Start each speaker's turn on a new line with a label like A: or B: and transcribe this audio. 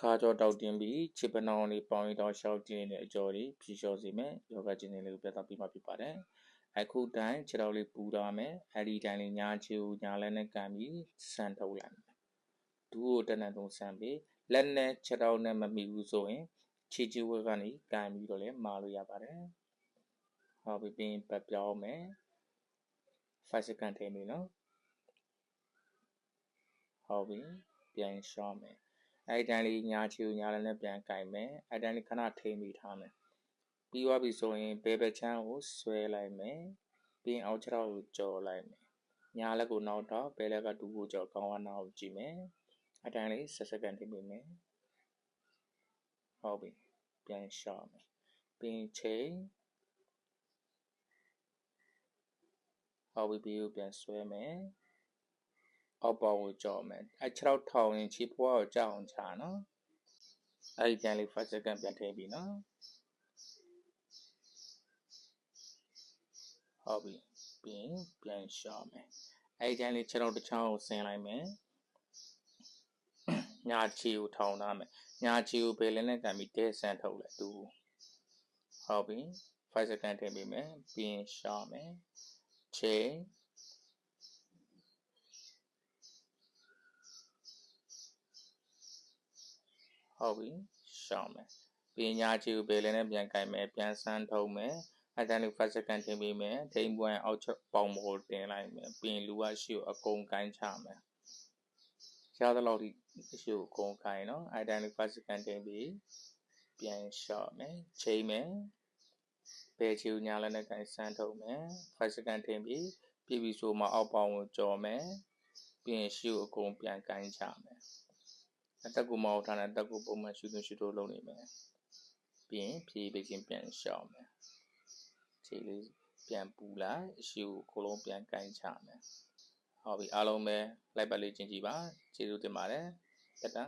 A: ခါကြောတောက်တင်ပြီးခြေပနောင်းလေးပေါင်းရတော့ရှောက်ကျင်းတဲ့အကြော်လေးဖြီလျှော့စေမယ်ယောဂကျင်းလေးကိုပြသပေးမှဖြစ်ပါတယ်အခုတိုင်းခြေတော်လေးပူထားမယ်အဲ့ဒီတိုင်းလေးညာချီကိုညာလက်နဲ့ကန်ပြီးဆန်ထုတ်လိုက်မယ်ဒူးကိုတနက်သုံးဆန်ပြီးလက်နဲ့ခြေတော်နဲ့မမိဘူးဆိုရင်ခြေကျဝက်ကနေကန်ပြီးတော့လည်းမာလို့ရပါတယ်ဟောပြီးပြီးပတ်ပြောင်းမယ်5 second ထည့်ပြီနော်ဟုတ်ပြီပြန်ရှော့မယ် အဲ့တန်းလေးညာချီကိုညာလည်းနဲ့ပြန်ကင်မယ်အဲ့တန်းလေးခဏထိမိထားမယ်ပြီးသွားပြီဆိုရင်ဘဲဘက်ချမ်းကိုဆွဲလိုက်မယ်ပြီးရင်အောက်ခြေထောက်ကိုကြော်လိုက်မယ်ညာလက်ကိုနောက်တော့ဘဲလက်ကတူကိုကြော်ကောင်းဝါနာကိုကြည့်မယ်အတန်းလေး10စက္ကန့်ထိမိမယ်ဟုတ်ပြီပြန်ရှော့မယ်ပြီးရင်ချိန်ဟုတ်ပြီပြီးပြန်ဆွဲမယ် အောက်ပေါင်းကိုကြော်မယ်အဲ6ထောက်ထောင်ရင်ချီဖွားကိုကြောက်အောင်ချာနော်အဲ့ဒီပြန်လေး5 second ပြန်ထည့်ပြီနော်ဟုတ်ပြီပြီးရင်ပြန်ရှော့မယ်အဲ့ဒီပြန်လေး6ထောက်တစ်ချောင်းကိုဆင်းလိုက်မယ်ညာချီကိုထောင်ထားမယ်ညာချီကိုဘယ်လင်းနဲ့ကန်ပြီးတဲဆန်ထုတ်လိုက်သူဟုတ်ပြီ5 second ထည့်ပေးမယ်ပြီးရင်ရှော့မယ်ချိန် ဟုတ်ပြီရှောင်းမယ်ပညာချီကိုဘယ်လဲနဲ့ပြန်ကင်မယ်ပြန်ဆန်းထုံးမယ်အဲ့ဒါလေး first second ထင်ပေးမယ်ဒိန်ပွိုင်းအောက်ချက်ပေါင်မို့တင်လိုက်မယ်ပြင်လူကရှိကိုအကုန်ကိုင်းချမယ်ရသလောက်ဒီရှိကိုအကုန်ကိုင်းနော်အဲ့ဒါလေး first second ထင်ပြီးပြန်ရှော့မယ်ချိန်မယ်ဘယ်ချီကိုညာလည်းနဲ့ကိုင်းဆန်းထုံးမယ် first second ထင်ပြီးပြည်ပြီဆိုမှအောက်ပေါင်ကိုကြော်မယ်ပြင်ရှိကိုအကုန်ပြန်ကိုင်းချမယ်အ တက်ကူမဟုတ်ထားတဲ့အတက်ကူပုံမှန်ရှူသွင်းရှူထိုးလုပ်နေမယ်ပြီးရင်ဖြည်းဖြည်းချင်းပြန်ရှောင်မယ်ခြေလေးပြန်ပူလိုက်အရှိကိုခလုံးပြန်ကင်ချမယ်ဟုတ်ပြီအားလုံးပဲလိုက်ပတ်လေးချင်းကြည့်ပါကျေးဇူးတင်ပါတယ်တက်တာ